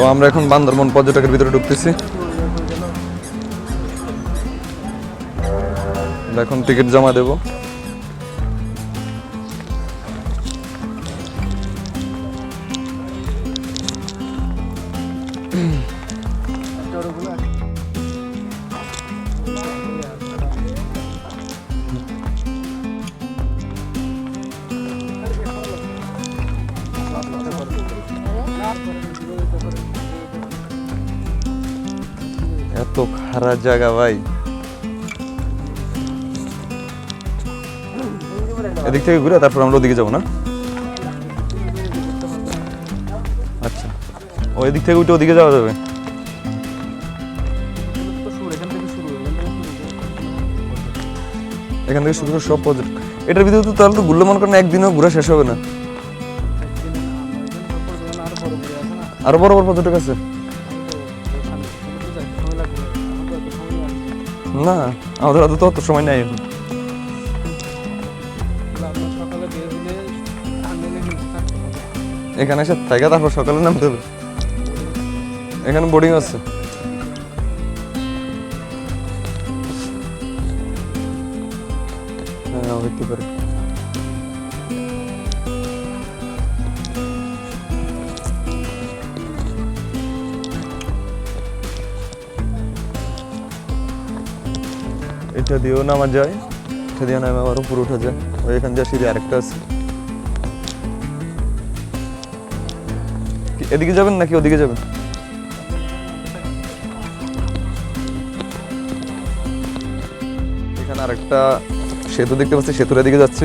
তো আমরা এখন বান্দরবন পর্যটকের ভিতরে ঢুকতেছি। এখন টিকিট জমা দেব। এত জায়গা ভাই। এদিক থেকে ঘুরে তারপর আমরা ওদিকে যাব না? আচ্ছা। ও, এদিক থেকে উঠে ওদিকে যাওয়া যাবে? এখান থেকে শুধু সব পর্যটক এটার ভিতরে তো তাহলে তো ঘুরলে মনে করেন একদিনও ঘুরে শেষ হবে না। আরও বড় বড় পর্যটক আছে না, আমাদের হাতে তো অত সময় নাই। এখন এসে থাকে তারপর সকালে নামতে হবে। এখানে বোর্ডিং আছে। হ্যাঁ হইতে পারে। এটা দিয়েও নামা যায়, এটা দিয়ে নামে আবার উপরে উঠা যায়। ওই এখান দিয়ে সিঁড়ি আরেকটা আছে। এদিকে যাবেন নাকি ওদিকে যাবেন? এখানে আরেকটা সেতু দেখতে পাচ্ছি, সেতুর দিকে যাচ্ছি।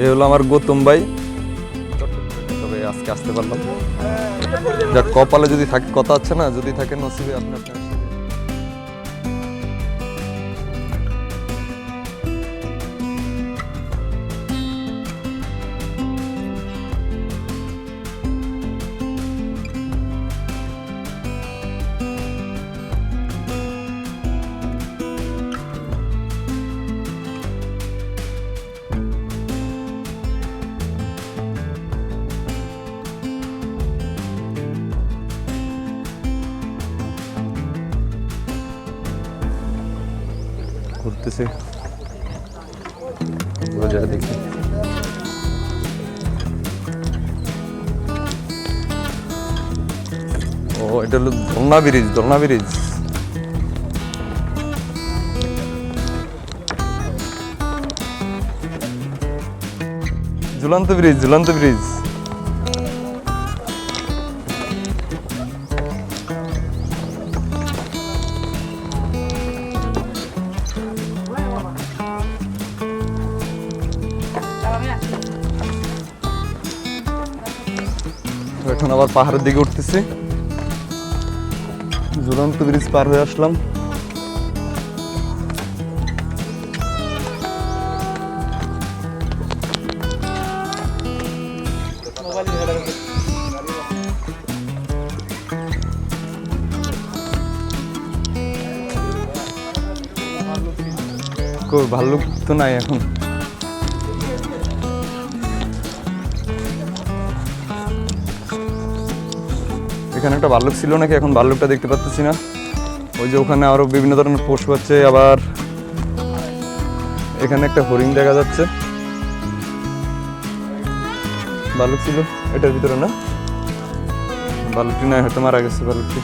এই হলো আমার গৌতম ভাই। আজকে আসতে পারলাম। যাক, কপালে যদি থাকে কথা আছে না, যদি থাকে নসিবে আপনি আপনার ঘুরতেছে যা দেখি। ও এটা হলো দোলনা ব্রিজ দোলনা ব্রিজ। ঝুলন্ত ব্রিজ ঝুলন্ত ব্রিজ। আবার পাহাড়ের দিকে উঠতেছি। ঝুলন্ত ব্রিজ পার হয়ে আসলাম। ভাল্লুক তো নাই এখন। এখানে একটা ভাল্লুক ছিল নাকি? এখন ভাল্লুকটা দেখতে পাচ্ছি না। ওই যে ওখানে আরও বিভিন্ন ধরনের পশু আছে। আবার এখানে একটা হরিণ দেখা যাচ্ছে। ভাল্লুক ছিল। এটার ভিতরে না? ভাল্লুকটি নয় হয়তো মারা গেছে ভাল্লুকটি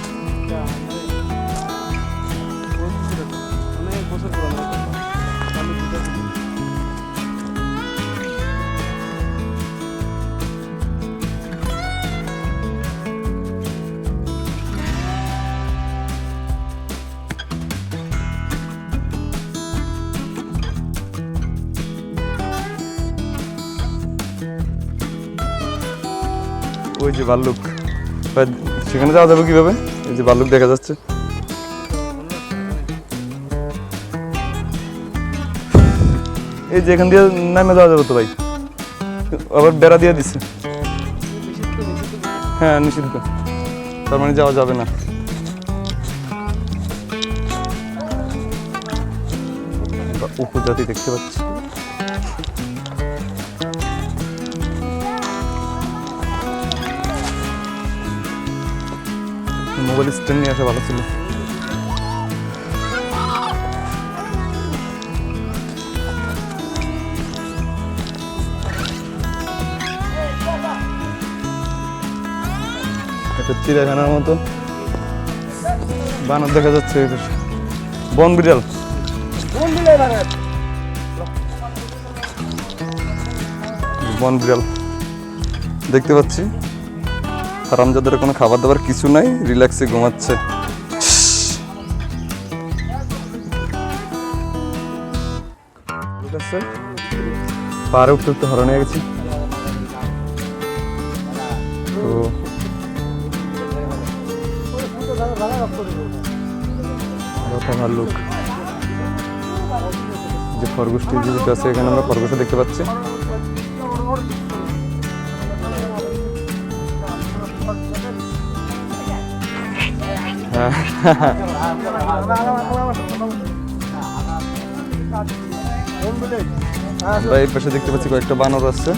ওই যে ভাল্লুক। সেখানে যাওয়া যাবে কীভাবে? এই যে ভাল্লুক দেখা যাচ্ছে। এই যে এখান দিয়ে নামে যাওয়া যাবে তো ভাই। আবার বেড়া দিয়ে দিচ্ছে হ্যাঁ নিষিদ্ধ। তার মানে যাওয়া যাবে না। উপজাতি দেখতে পাচ্ছি। মোবাইল স্ট্যান্ড নিয়ে আসা ভালো ছিল। একটা চিড়িয়াখানার মতো। বানর দেখা যাচ্ছে। বন বিড়াল। বন বিড়াল। দেখতে পাচ্ছি। হারামজাদের কোনো খাবার দাবার কিছু নাই, রিল্যাক্সে ঘুমাচ্ছে। পাহাড়ে উঠতে উঠতে হরণে গেছি। তো যে খরগোশটি আছে, এখানে আমরা খরগোশ দেখতে পাচ্ছি। আমরা পাশে দেখতে পাচ্ছি কয়েকটা বানর আছে।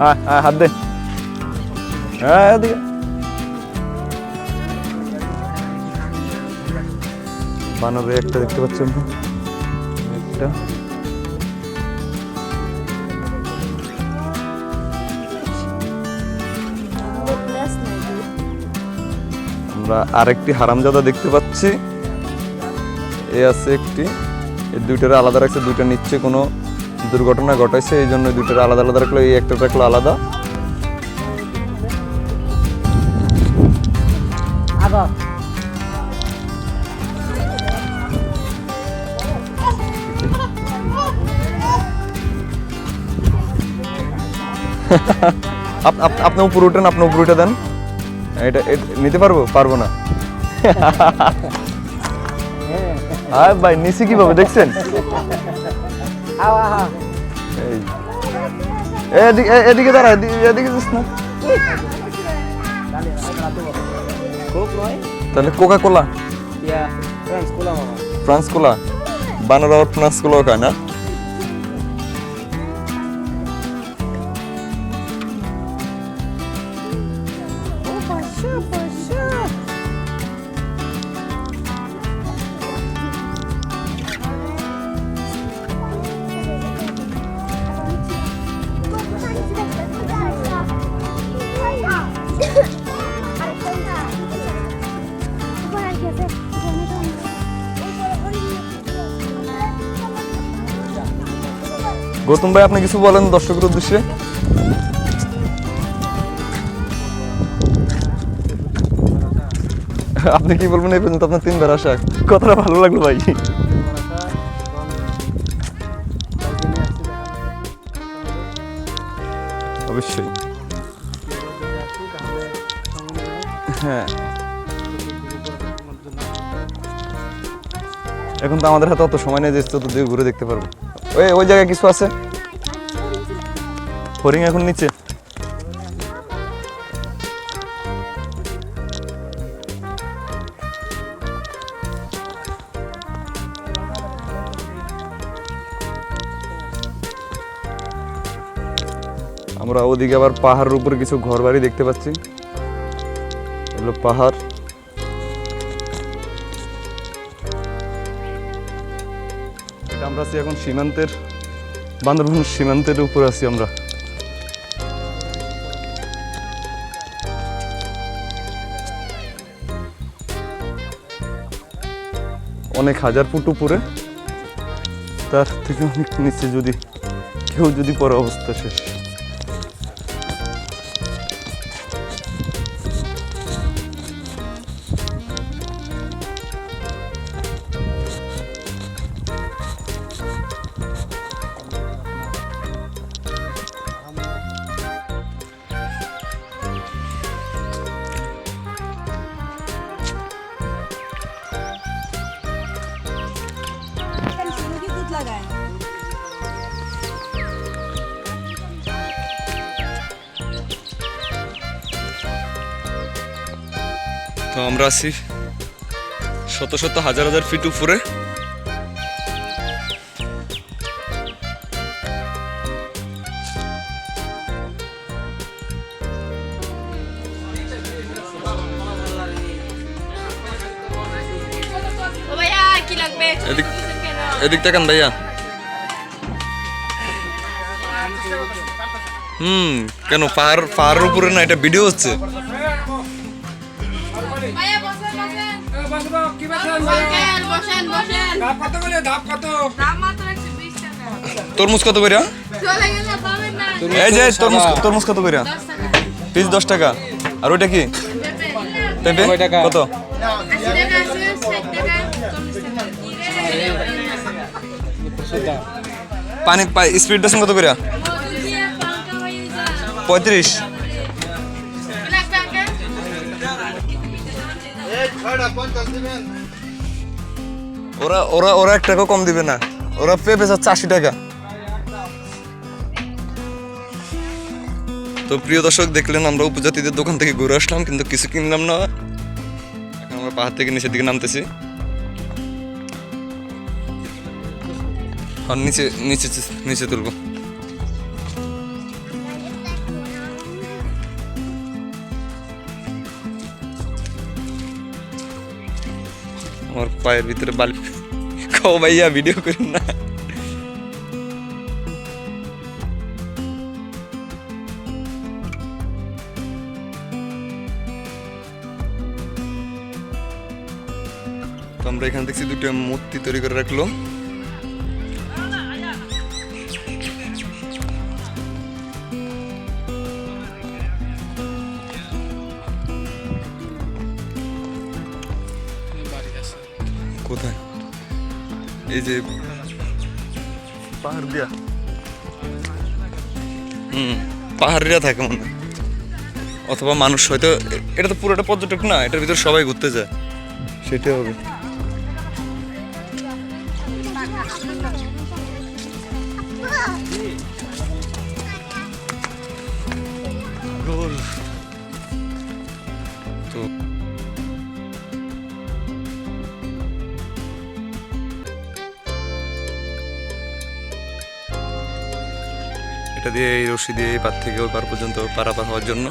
হ্যাঁ হ্যাঁ হাত দে হ্যাঁ এদিকে বানরে একটা দেখতে পাচ্ছি একটা আমরা আরেকটি হারামজাদা দেখতে পাচ্ছি। এ আছে একটি। এই দুইটার আলাদা রাখছে, দুইটা নিচ্ছে কোনো দুর্ঘটনা ঘটাইছে এই জন্য দুইটার আলাদা আলাদা রাখল এই একটা রাখল আলাদা। আপ- আপ- আপনি উপরে উঠেন আপনি উপরে উঠে দেন। এটা নিতে পারব? পারব না। আয় ভাই নিচে কীভাবে দেখছেন? এদিকে দাঁড়া এদি- এদিকে যাস না। তাহলে কোকা কোলা ফ্রান্স কোলা বানার ফ্রান্স কোলা খায় না? গৌতম ভাই, আপনি কিছু বলেন দর্শকের উদ্দেশ্যে? আপনি কি বলবেন? এই পর্যন্ত আপনার তিনবার আসা। কথাটা ভালো লাগল ভাই। অবশ্যই। হ্যাঁ। এখন তো আমাদের হাতে অত সময় নেই যে ঘুরে দেখতে পারব। ওই ওই জায়গায় কিছু আছে? হরিং এখন নিচে। আমরা ওদিকে আবার পাহাড়ের উপরে কিছু ঘর বাড়ি দেখতে পাচ্ছি। এগুলো পাহাড়। আমরা আছি এখন সীমান্তের, বান্দরবন সীমান্তের উপর আছি আমরা। অনেক হাজার ফুট উপরে, তার থেকে অনেক নিচে যদি, কেউ যদি পরে অবস্থা শেষ। আমরা আছি শত শত হাজার হাজার ফিট উপরে। এদিক তাকান ভাইয়া? হুম কেন পাহাড় পাহাড়ের উপরে না এটা ভিডিও হচ্ছে? ভাইয়া বসেন বসেন। কি বেচেন বসেন বসেন বসেন। ধাপ কত করে ধাপ কত? দাম মাত্র একশো বিশ টাকা। তরমুজ কত করে চলে গেলে পাবেন না। এই যে তরমুজ তরমুজ কত করে দশ টাকা। পিস দশ টাকা। আর ওইটা কি? পেঁপে? কত? পানি স্পিড কত করে পঁয়ত্রিশ। ওরা ওরা ওরা এক টাকা কম দিবে না। ওরা পেঁপে চাচ্ছে আশি টাকা। তো প্রিয় দর্শক, দেখলেন আমরা উপজাতিদের দোকান থেকে ঘুরে আসলাম, কিন্তু কিছু কিনলাম না। এখন আমরা পাহাড় থেকে নিচের দিকে নামতেছি। আর নিচে নিচে নিচে তুলবো। পায়ের ভিতরে বালি খাও ভাইয়া ভিডিও করুন না। তো আমরা এখানে দেখছি দুটো মূর্তি তৈরি করে রাখল। এই যে পাহাড় দিয়া। হুম পাহাড়িরা থাকে মনে অথবা মানুষ হয়তো এটা তো পুরোটা পর্যটক না এটার ভিতরে সবাই ঘুরতে যায়। সেটাই হবে। এটা দিয়ে এই রশি দিয়ে এই পার থেকে ওই পার পর্যন্ত পারাপার হওয়ার জন্য।